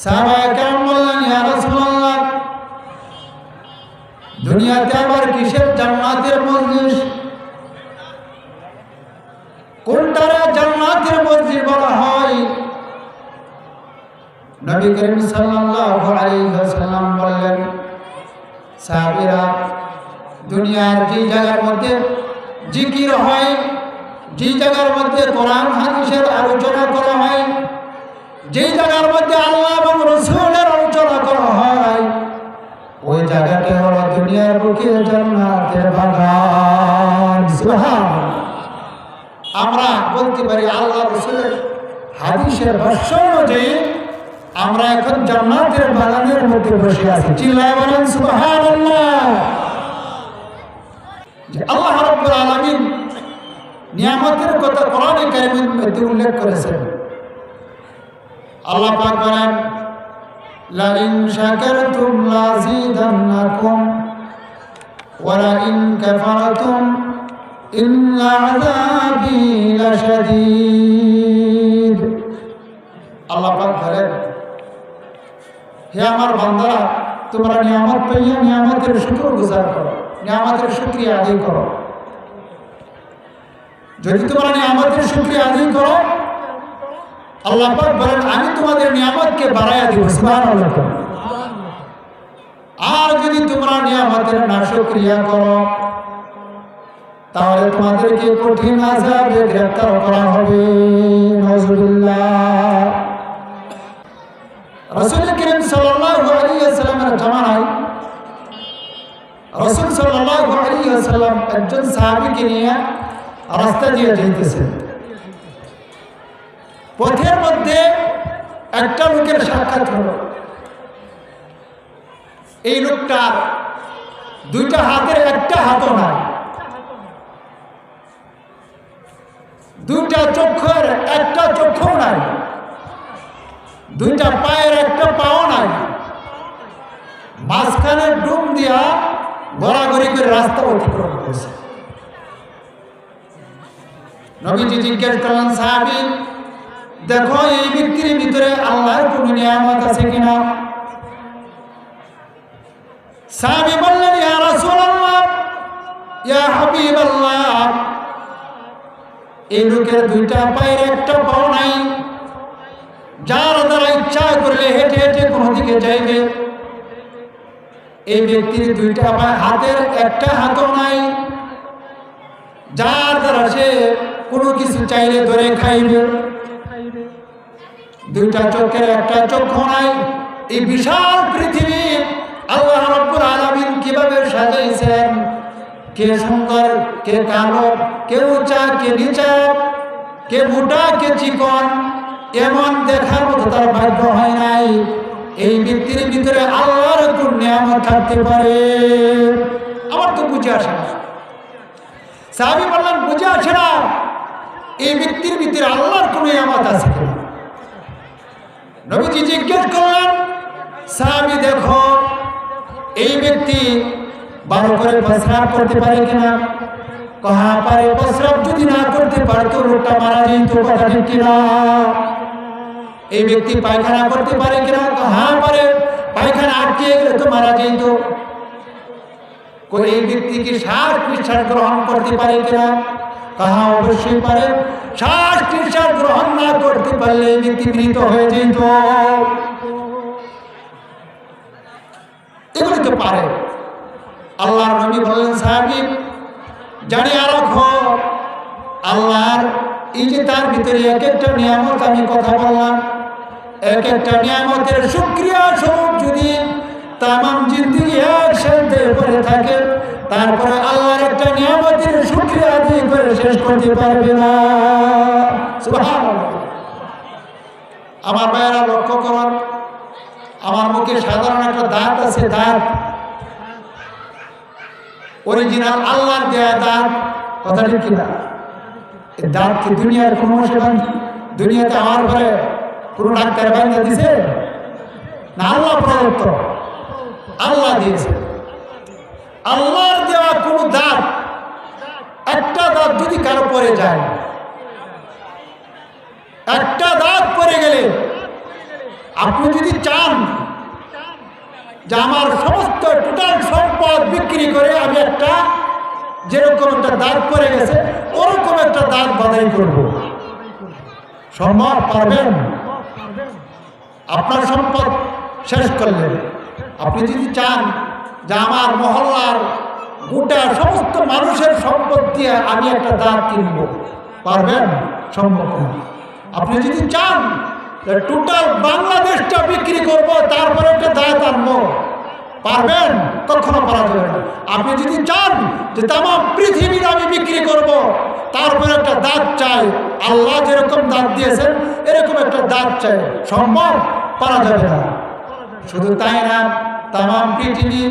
সাহাবায়ে কেরাম বললেন, ইয়া রাসূলুল্লাহ, দুনিয়াতে আবার কিসের জান্নাতের মজলিস? কোনটারে জান্নাতের মসজিদ বলা হয়? নবী করিম সাল্লাল্লাহু আলাইহি ওয়াসাল্লাম বললেন, সাহাবীরা, দুনিয়ার যে জায়গার মধ্যে জিকির হয়, যে জায়গার মধ্যে কোরআন হাদিসের আলোচনা করা হয় যে জায়গার মধ্যে আল্লাহ এবং রসুলের আলোচনা করা হয়, ওই জায়গাটা হল দুনিয়ার বুকে জান্নাতের বাগান। আমরা বলতে পারি আল্লাহ রসুলের হাদিসের ভাষ্য অনুযায়ী আমরা এখন জান্নাতের বাগানের মধ্যে বসে আছি। চিল্লায় বলেন, সুবহানাল্লাহ। আল্লাহ রাব্বুল আলামিন নিয়ামতের কথা কোরআনে কারিমের মধ্যে উল্লেখ করেছেন। আল্লাহ পাক বলেন লা ইন শাকারতুম লাযিদান্নাকুম ওয়া লা ইন কাফারতুম, ইন্ন আযাবি লাশাদীদ। আল্লাহ পাক বলেন, হে আমার বান্দারা, তোমরা নিয়ামত পেয়ে নিয়ামতের শুকর গুজার করো, নিয়ামতের শুক্রিয়া আদায় করো। যদি তোমরা নিয়ামতের শুক্রিয়া আদায় করো আল্লাহ পাক বলেন, আমি তোমাদের নিয়ামতকে বাড়াইয়া দিব, সুবহানাল্লাহ। আর যদি তোমরা নিয়ামতের না শুক্রিয়া করো, তাহলে তোমাদেরকে কঠিন আজাবে গ্রেফতার করা হবে। নজরুল্লাহ রসুল করিম সাল্লাল্লাহু আলাইহি ওয়াসাল্লামের জামানায় রসুল সাল্লাল্লাহু আলাইহি ওয়াসাল্লাম একজন সাহাবীকে নিয়ে রাস্তা দিয়ে যাইতেছেন। পথের মধ্যে একটা লোকের সাক্ষাৎ হলো। এই লোকটার দুইটা হাতের একটা হাতও নাই। দুইটা চক্ষুর একটা চক্ষু নাই। দুইটা পায়ের একটা পাও নাই। মাঝখানে ডুম দিয়া গড়াগড়ি করে রাস্তা অতিক্রম করেছে। নবীজি জিজ্ঞেস করলেন, সাহাবি দেখো, এই ব্যক্তির ভিতরে আল্লাহর কোন নিয়ামত আছে কিনা? সাহাবি বললেন, ইয়া রাসূলুল্লাহ, ইয়া হাবিবাল্লাহ, এই লোকের দুইটা পায়ের একটা পাও নাই। যার দ্বারা ইচ্ছা করলে হেঁটে হেঁটে কোনো দিকে যাইবে। এই ব্যক্তির দুইটা পায়ে হাতের একটা হাতও নাই। যার দ্বারা সে কোনো কিছু চাইলে ধরে খাইবে। দুইটা চোখের একটা চক্ষু নাই। এই বিশাল পৃথিবী আল্লাহ রব্বুল আলামিন কীভাবে সাজাইছেন? কে সুন্দর, কে কালো, কে উঁচা, কে নিচা, কে মোটা, কে চিকন, এমন দেখার মতো তার ভাগ্য হয় নাই। এই ব্যক্তির ভিতরে আল্লাহর কোন নিয়ামত থাকতে পারে। আমার তো বুঝে আসে না। সাহাবি বললেন, বুঝে আসে না। এই ব্যক্তির ভিতরে আল্লাহর কোন নিয়ামত আছে কিনা? নবীজি জিজ্ঞেস করলেন, সাহাবি, দেখো, এই ব্যক্তি ভালো করে প্রস্রাব করতে পারে কিনা? কহা পারে। প্রস্রাব যদি না করতে পারতো লোকটা মারা যেত কথা ঠিক কিনা? এই ব্যক্তি পায়খানা করতে পারে কিনা? হ্যাঁ পারে। পায়খানা আটকে গেলে তো মারা যেত এই ব্যক্তি কি শ্বাস নিঃশ্বাস গ্রহণ করতে পারে কিনা? কাহা অবশ্যই পারে শ্বাস নিঃশ্বাস গ্রহণ না করতে পারলে এই ব্যক্তি মৃত হয়ে যেত এগুলি তো পারে আল্লাহর নবী বললেন সাহাবিব জানিয়ে রাখো আল্লাহর এই যে তার ভিতরে এক একটা নিয়ামত আমি কথা বললাম এক একটা নিয়ামতের সুক্রিয়া স্বরূপ যদি তামাম জিন্দিগি একসাথে করে থাকে তারপরে আল্লাহর একটা নিয়ামতের সুক্রিয়া দিয়ে করে শেষ করতে পারবে না। আমার ভাইয়েরা লক্ষ্য করুন, আমার মুখে সাধারণ একটা দাঁত আছে, দাঁত। অরিজিনাল আল্লাহর দেয়া দাঁত, কথা ঠিক কিনা? এই দাঁত কি দুনিয়ার কোনো সেবা দুনিয়াতে আমার ঘরে কোনো ডাক্তার বাইরে দিছে না, আল্লাহ প্রদত্ত। আল্লাহ দিয়েছে। আল্লাহর দেওয়া কোনো দাঁত একটা দাঁত যদি কারও পরে যায়, একটা দাঁত পরে গেলে আপনি যদি চান যে আমার সমস্ত টোটাল সম্পদ বিক্রি করে আমি একটা যেরকম একটা দাগ পরে গেছে, ওরকম একটা দাগ বাধাই করব। সম্ভব পারবেন আপনার সম্পদ শেষ করলেন। আপনি যদি চান যে আমার মহল্লার গোটা সমস্ত মানুষের সম্পদ দিয়ে আমি একটা দাঁত কিনব। পারবেন? সম্ভব আপনি যদি চান টোটাল বাংলাদেশটা বিক্রি করব, তারপরে একটা দাঁত আনব। পারবেন? কখনো পারা যাবে না। আপনি যদি চান যে তাম পৃথিবীর আমি বিক্রি করব, তারপরে একটা দাঁত চাই। আল্লাহ যেরকম দাঁত দিয়েছেন, এরকম একটা দাঁত চাই। সম্ভব? পারা যাবে না। শুধু তাই না তাম পৃথিবী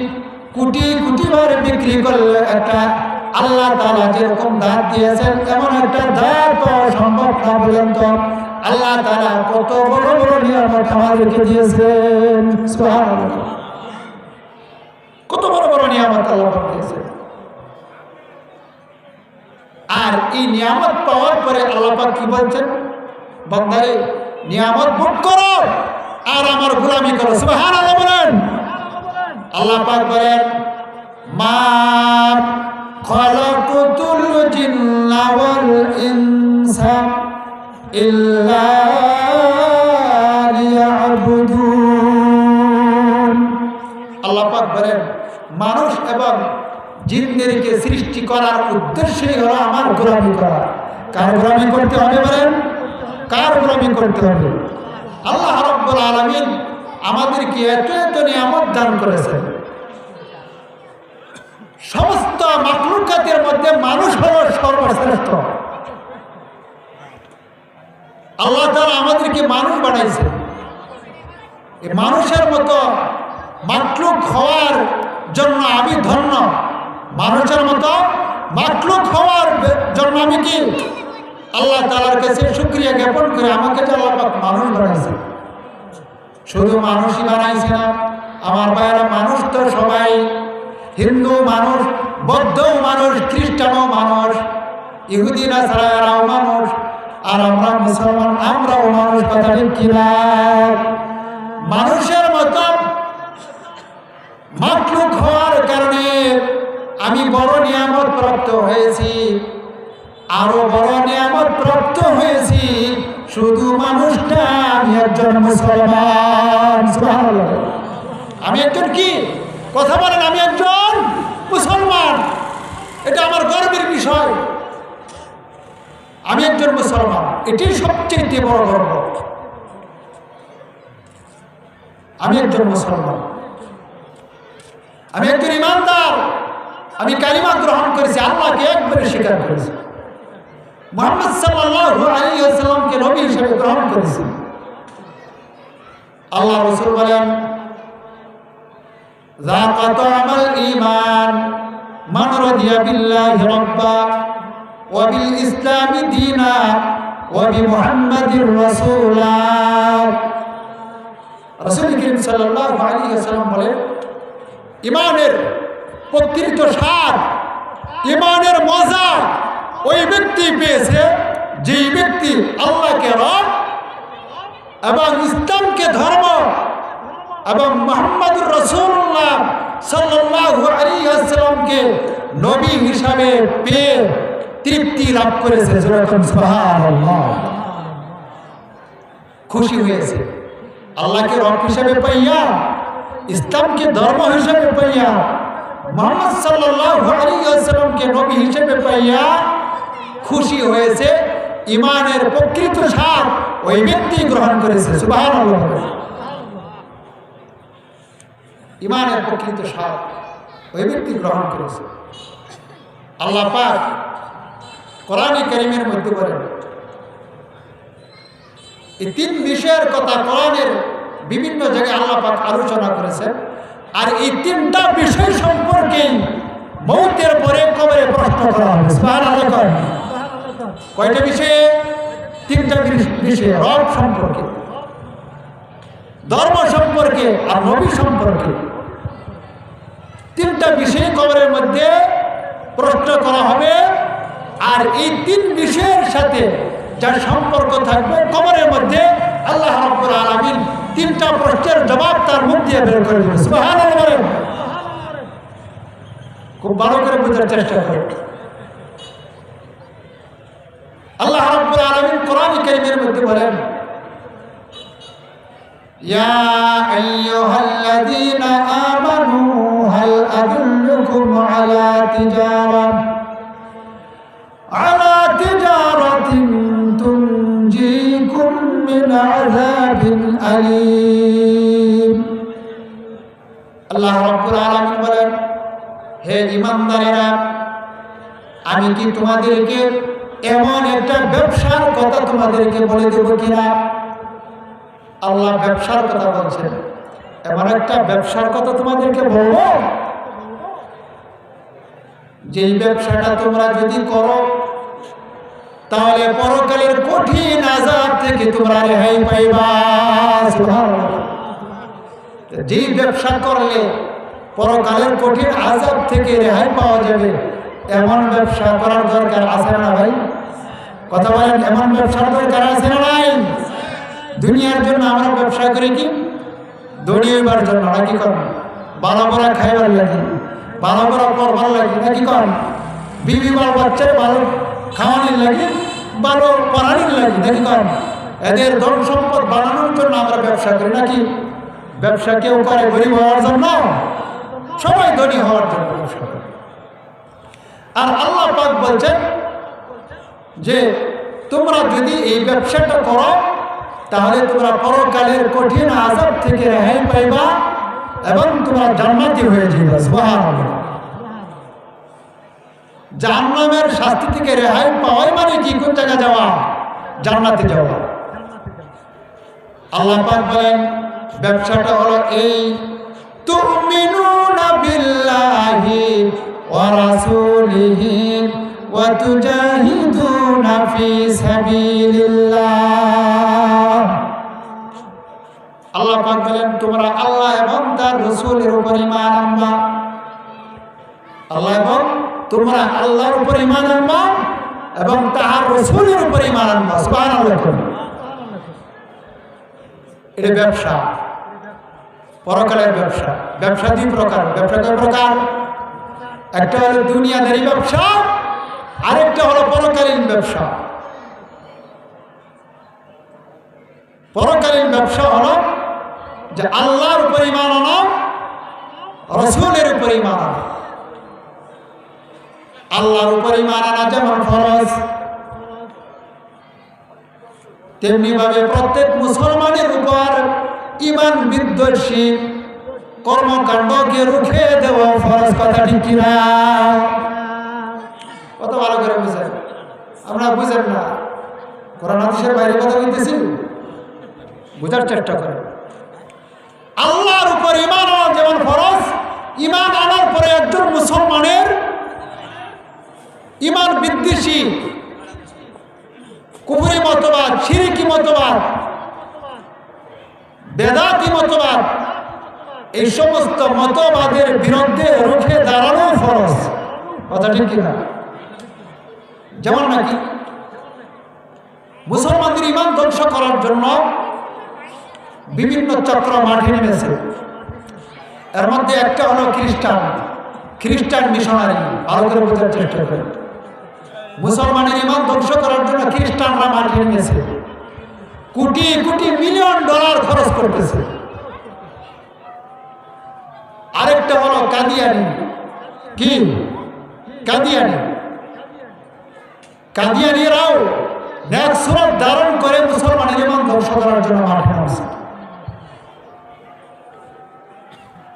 কোটি কোটি বার বিক্রি করলে একটা। আল্লাহ তালা যেরকম দাঁত দিয়েছেন, এমন একটা দাঁত পাওয়া সম্ভব না পর্যন্ত আল্লাহ তালা কত বড় বড় নিয়ামত আমাদেরকে দিয়েছেন। সুবহানাল্লাহ। কত বড় বড় নিয়ামত আল্লাহ পাক দিয়েছেন। আর এই নিয়ামত পাওয়ার পরে আল্লাহ পাক কি বলছেন? বান্দারে, নিয়ামত ভোগ করো। আর আমার গোলামি করো। সুবহানাল্লাহ বলেন। আল্লাহ পাক বলেন মা খলাকুতুল জিন্না ওয়াল ইনসা ইল্লা লিয়াবুদুন। বলেন, মানুষ এবং জিনদেরকে সৃষ্টি করার উদ্দেশ্যই হলো আমার গোলামি করা। কার গোলামি করতে হবে বলেন? কার গোলামি করতে হবে? আল্লাহ রব্বুল আলমিন আমাদেরকে এত এত নিয়ামত দান করেছে। সমস্ত মাকলুকাতের মধ্যে মানুষ হল সর্বশ্রেষ্ঠ। আল্লাহ তারা আমাদেরকে মানুষ বানাইছে। মানুষের মতো মাকলুক হওয়ার জন্য আমি ধন্য। মানুষের মতো মাকলুক হওয়ার জন্য আমি কি? আল্লাহ তালার কাছে শুক্রিয়া জ্ঞাপন করে আমাকে যে আল্লাহ মানুষ বানাইছে। শুধু মানুষই বানাইছে আমার বাইরে মানুষ তো সবাই। হিন্দু মানুষ, বৌদ্ধ মানুষ খ্রিস্টানও মানুষ, ইহুদি নাসারাও মানুষ। আর আমরা মুসলমান, আমরাও মানুষ, কথা কিনা? মানুষের মতো মাতলুক হওয়ার কারণে আমি বড় নিয়ামত প্রাপ্ত হয়েছি। আরও বড় নিয়ামত প্রাপ্ত হয়েছি। শুধু মানুষটা, আমি একজন মুসলমান। আমি একজন কি? কথা বলেন, আমি একজন মুসলমান। এটা আমার গর্বের বিষয়। আমি একজন মুসলমান। এটাই সবচেয়ে বড় গর্ব। আমি একজন মুসলমান। আমি একজন ইমানদার। আমি কালিমা গ্রহণ করেছি, আল্লাহকে একবারে স্বীকার করেছি। মোহাম্মদ সাল্লাল্লাহু আলাইহি ওয়াসাল্লামকে নবী হিসেবে গ্রহণ করেছিল আল্লাহ রাসূল বলেন যাকাত আমাল ঈমান, মান রাদিয়া বিল্লাহি রাব্বা, ওয়া বিল ইসলামি দীনা, ওয়া বি সাল্লাল্লাহু আলাইহি ওয়াসাল্লাম বলেন, ঈমানের প্রকৃত সার ইমানের মজা ওই ব্যক্তি পেয়েছে যেই ব্যক্তি আল্লাহকে রব এবং ইসলামকে ধর্ম এবং মোহাম্মদুর রসুল্লাহ আলাইহি ওয়াসাল্লামকে নবী হিসাবে পেয়ে তৃপ্তি লাভ করেছে। খুশি হয়েছে। আল্লাহকে রব হিসাবে পাইয়া, ইসলামকে ধর্ম হিসাবে পাইয়া, মোহাম্মদ আলাইহি ওয়াসাল্লামকে নবী হিসেবে পাইয়া খুশি হয়েছে ইমানের প্রকৃত সার ওই ব্যক্তি গ্রহণ করেছে, সুবহানাল্লাহ। ইমানের প্রকৃত স্বাদ ওই ব্যক্তি গ্রহণ করেছে। আল্লাহ পাক কোরআনে কারিমের মধ্যে বলেন, এই তিন বিষয়ের কথা কোরআনের বিভিন্ন জায়গায় আল্লাহ পাক আলোচনা করেছেন, আর এই তিনটা বিষয় সম্পর্কে মৌতের পরে কবরে প্রশ্ন করা হবে। করেন। কয়টা বিষয়ে? তিনটা বিষয়ে। রব সম্পর্কে ধর্ম সম্পর্কে আর নবী সম্পর্কে তিনটা বিষয় কবরের মধ্যে প্রশ্ন করা হবে। আর এই তিন বিষয়ের সাথে যার সম্পর্ক থাকবে কবরের মধ্যে আল্লাহ রাব্বুল আলামিন তিনটা প্রশ্নের জবাব তার মুখ দিয়ে বের করে দেবে সুবহানাল্লাহ খুব ভালো করে বোঝার চেষ্টা করে আল্লাহ রাব্বুল আলামিন কোরআন কারীমের মধ্যে বলেন, ইয়া আইয়ুহাল্লাযীনা আমানু হাল আদুল্লুকুম আলা তিজারা, আলা তিজারাতিন তুনজীকুম মিন আযাবিন আলীম। আল্লাহ রাব্বুল আলামিন বলেন, হে ঈমানদারেরা, আমি কি তোমাদেরকে এমন একটা ব্যবসার কথা তোমাদেরকে বলে দেব কিনা? আল্লাহ ব্যবসার কথা বলছেন। এমন একটা ব্যবসার কথা তোমাদেরকে বলব? যেই ব্যবসাটা তোমরা যদি করো, তাহলে পরকালের কঠিন আজাদ থেকে তোমরা রেহাই পাইবা। যেই ব্যবসা করলে পরকালের কঠিন আজাদ থেকে রেহাই পাওয়া যাবে এমন ব্যবসা করার দরকার আছে না ভাই? কথা বলেন, এমন ব্যবসার দরকার আছে না নাই দুনিয়ার জন্য আমরা ব্যবসা করি কি? দৌড়িয়েবার জন্য, নাকি করেন ভালো করে খাইবার লাগে। ভালো করে পরবার লাগে, নাকি করেন বিবি বাল বাচ্চার ভালো খাওয়ানোর লাগে, ভালো পড়ানোর লাগে, নাকি করেন এদের ধন সম্পদ বাড়ানোর জন্য আমরা ব্যবসা করি, নাকি? ব্যবসা কেউ করে গরিব হওয়ার জন্য? সবাই ধনী হওয়ার জন্য ব্যবসা করে। আর আল্লাহ পাক বলছেন যে, তোমরা যদি এই ব্যবসাটা করো, তাহলে তোমরা পরকালের কঠিন আজাব থেকে রেহাই পাইবা এবং তোমরা জান্নাতি হয়ে সুবহানাল্লাহ। জাহান্নামের শাস্তি থেকে রেহাই পাওয়াই মানে কি? কোন জায়গা যাওয়া? জান্নাতে যাওয়া। আল্লাহ পাক বলেন, ব্যবসাটা হলো এই, তুমিনুনা বিল্লাহি রাসূলিহি ওয়া তুজাহিদুনা ফি সাবিলিল্লাহ আল্লাহ পাক বলেন, তোমরা আল্লাহ এবং তার রাসূলের উপর ঈমান আনবা। আল্লাহ এবং তোমরা আল্লাহর উপর ঈমান আনবা এবং তার রাসূলের উপর ঈমান আনবা। সুবহানাল্লাহ। এটা ব্যবসা। পরকালের ব্যবসা। ব্যবসা দুই প্রকার। ব্যবসা দুই প্রকার। একটা হলো দুনিয়াদারি ব্যবসা, আরেকটা হলো পরকালীন ব্যবসা। পরকালীন ব্যবসা হলো যে আল্লাহর উপর ইমান রসুলের উপর ইমান আল্লাহর উপর ইমান আনা যেমন ফরজ তেমনি ভাবে প্রত্যেক মুসলমানের উপর ইমান বিদ্বেষী কর্মকাণ্ডকে রুখে দেওয়া ফরজ কথা ঠিক কিনা? কত ভালো করে বুঝেন। আমরা বুঝেন না। কোরআন হাদিসের বাইরে কথা বলতেছি? বুঝার চেষ্টা করেন। আল্লাহর উপর ইমান আনা যেমন ফরজ ইমান আনার পরে একজন মুসলমানের ইমান বিদ্বেষী কুপুরি মতবাদ, সিরিকি মতবাদ, বেদাতি মতবাদ এই সমস্ত মতবাদের বিরুদ্ধে রুখে দাঁড়ানো ফরজ। কথা ঠিক কিনা? যেমন নাকি মুসলমানদের ইমান ধ্বংস করার জন্য বিভিন্ন চক্র মাঠে নেমেছে। এর মধ্যে একটা হলো খ্রিস্টান। খ্রিস্টান মিশনারি ভালো করে বোঝার চেষ্টা করে। মুসলমানের ইমান ধ্বংস করার জন্য খ্রিস্টানরা মাঠে নেমেছে। কোটি কোটি মিলিয়ন ডলার খরচ করতেছে। আরেকটা হলো কাদিয়ানি। কি? কাদিয়ানি। কাদিয়ানিরাও ন্যাক সুরত ধারণ করে মুসলমানের ইমান ধ্বংস করার জন্য মাঠে নামছে।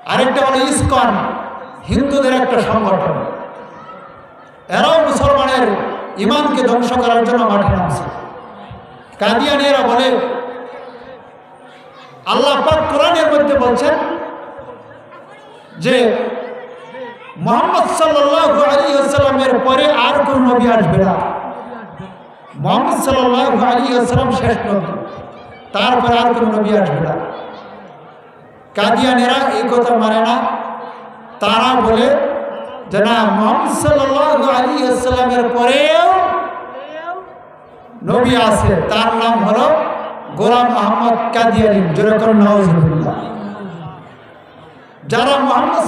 আরেকটা হলো ইসকন, হিন্দুদের একটা সংগঠন। এরাও মুসলমানের ইমানকে ধ্বংস করার জন্য মাঠে নামছে। কাদিয়ানিরা বলে, আল্লাহ পাক কোরআনের মধ্যে বলছেন যে মোহাম্মদ সাল্লাল্লাহু আলাইহি ওয়াসাল্লামের পরে আর কোন নবী আসবে না। মোহাম্মদ সাল্লাল্লাহু আলাইহি ওয়াসাল্লাম শেষ নবী। তারপরে আর কোন নবী আসবে না। কাদিয়ানেরা এই কথা মানে না। তারা বলে যে না মোহাম্মদ সাল্লাল্লাহু আলাইহি ওয়াসাল্লামের পরেও নবী আছে। তার নাম হলো গোলাম আহমদ কাদিয়ানি। যেরকম নওয়াজ যারা মোহাম্মদ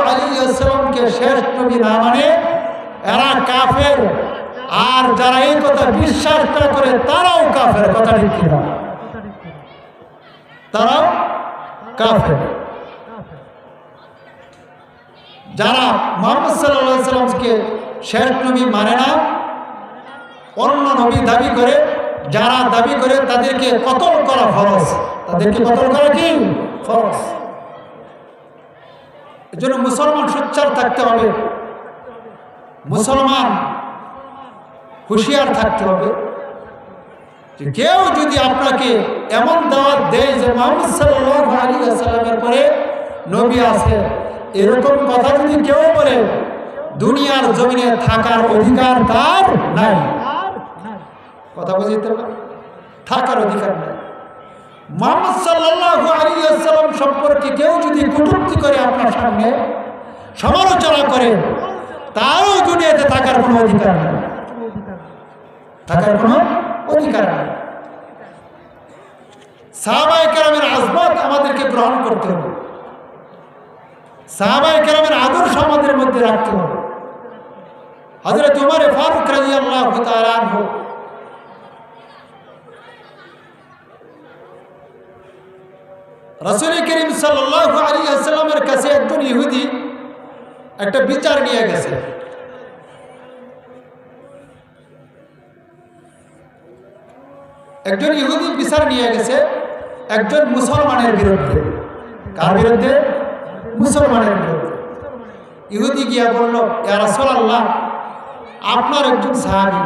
আলাইহি ওয়াসাল্লামকে শেষ নবী না মানে এরা কাফের। আর যারা এই কথা বিশ্বাস না করে, তারাও কাফের। কথা ঠিক কিনা? তারাও কাফের। যারা মোহাম্মদ সাল্লামকে শেষ নবী মানে না, অন্য নবী দাবি করে, যারা দাবি করে তাদেরকে কতল করা ফরজ? তাদেরকে কতল করা কি? ফরজ। এজন্য মুসলমান সোচ্চার থাকতে হবে। মুসলমান হুঁশিয়ার থাকতে হবে কেউ যদি আপনাকে এমন দাওয়াত দেয় যে মোহাম্মদ সাল্লাল্লাহু আলাইহি ওয়াসাল্লামের পরে নবী আছে এরকম কথা যদি কেউ বলে, দুনিয়ার জমিনে থাকার অধিকার তার নাই। কথা বুঝতে পারেন থাকার অধিকার নাই। সম্পর্কে কেউ যদি করে আপনার সামনে, সমালোচনা করে তারও দুনিয়াতে থাকার কোনো অধিকার নেই। থাকার অধিকার নেই। আমাদেরকে গ্রহণ করতে হবে। সাহাবাই আদর্শ আমাদের মধ্যে রাখতে হবে। হজরত উমরে ফারুক রাজি আল্লাহ হোক রসুল করিম সাল্লাহ আলী কাছে একজন ইহুদি একটা বিচার নিয়ে গেছে। একজন ইহুদি বিচার নিয়ে গেছে একজন মুসলমানের বিরুদ্ধে। কার বিরুদ্ধে? মুসলমানের বিরুদ্ধে। ইহুদি গিয়া বলল রাসল আল্লাহ আপনার একজন সাহাবি,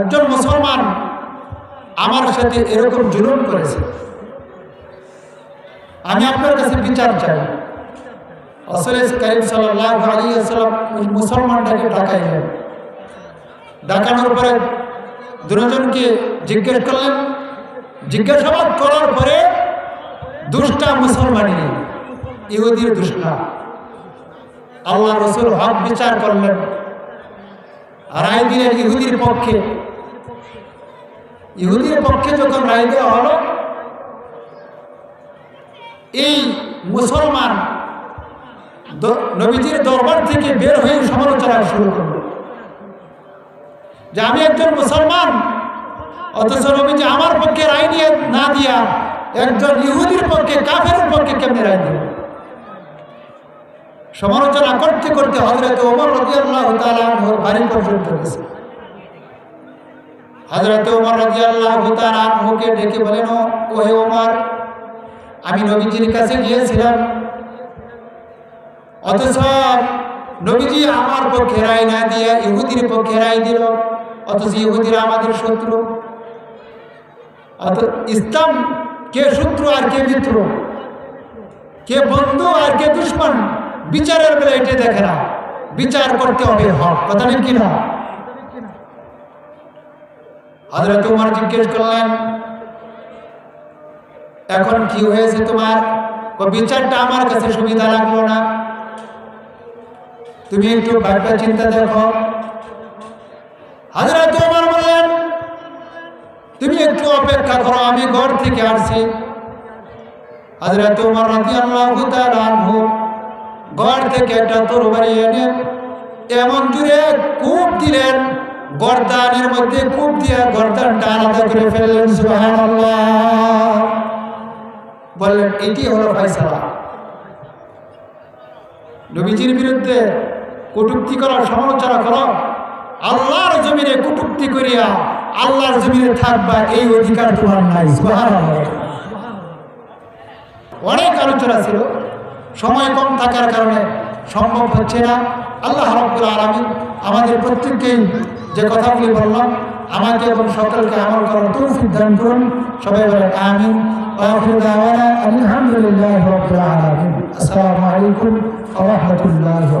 একজন মুসলমান আমার সাথে এরকম জুলুম করেছে। আমি আপনার কাছে বিচার চাই। আসলে করিম সাল্লাহ আলী আসসালাম ওই মুসলমানটাকে ডাকাইলেন। ডাকানোর পরে দুজনকে জিজ্ঞেস করলেন, জিজ্ঞাসাবাদ করার পরে দুষ্টা মুসলমানি ইহুদির দুষ্টা। আল্লাহ রসুল হক বিচার করলেন। রায় দিলেন ইহুদির পক্ষে। ইহুদির পক্ষে যখন রায় দেওয়া হলো এই মুসলমান নবীজির দরবার থেকে বের হয়ে সমালোচনা শুরু করল। যে আমি একজন মুসলমান, অথচ নবীজি আমার পক্ষে রায় নিয়ে না দিয়া একজন ইহুদির পক্ষে, কাফের পক্ষে কেমনি রায় দিল সমালোচনা করতে করতে হজরত ওমর রাজিয়াল্লাহ তালাহর বাড়ি পর্যন্ত গেছে। হজরত ওমর রাজিয়াল্লাহ তালাহকে ডেকে বলেন ও হে ওমর আমি নবীজির কাছে গিয়েছিলাম। অথচ নবীজি আমার পক্ষে রায় না দিয়ে ইহুদির পক্ষে রায় দিল। অথচ ইহুদিরা আমাদের শত্রু। ইসলাম কে শত্রু আর কে মিত্র? কে বন্ধু আর কে দুশ্মন? বিচারের বেলা এটা দেখে না। বিচার করতে হবে হক। কথা নেই কিনা? হাজরা তোমার জিজ্ঞেস করলেন এখন কি হয়েছে তোমার? বিচারটা আমার কাছে সুবিধা লাগল না। তুমি একটু ভাবটা চিন্তা দেখো। হাজরা তোমার বললেন, তুমি একটু অপেক্ষা করো, আমি ঘর থেকে আসছি। হাজরা তোমার ঘর থেকে একটা তরবারি এনে এমন জুড়ে কূপ দিলেন, গরদানের মধ্যে কূপ দিয়ে গরদানটা আলাদা করে ফেললেন, সুবহানাল্লাহ। বললেন, এটি হলো ফাইসালা নবীজির বিরুদ্ধে কটুক্তি করা সমালোচনা করো। আল্লাহর জমিনে কটুক্তি করিয়া আল্লাহর জমিনে থাকবা, এই অধিকার তোমার নাই। অনেক আলোচনা ছিল। সময় কম থাকার কারণে সম্ভব হচ্ছে না। আল্লাহ রব্বুল আলমী আমাদের প্রত্যেককে যে কথাগুলি বললাম, আমাকে এবং সকলকে আমল করার তৌফিক দান করুন। সবাই বলেন আমিন। আলহামদুলিল্লাহ আসসালামু আলাইকুম রাহমাতুল্লাহি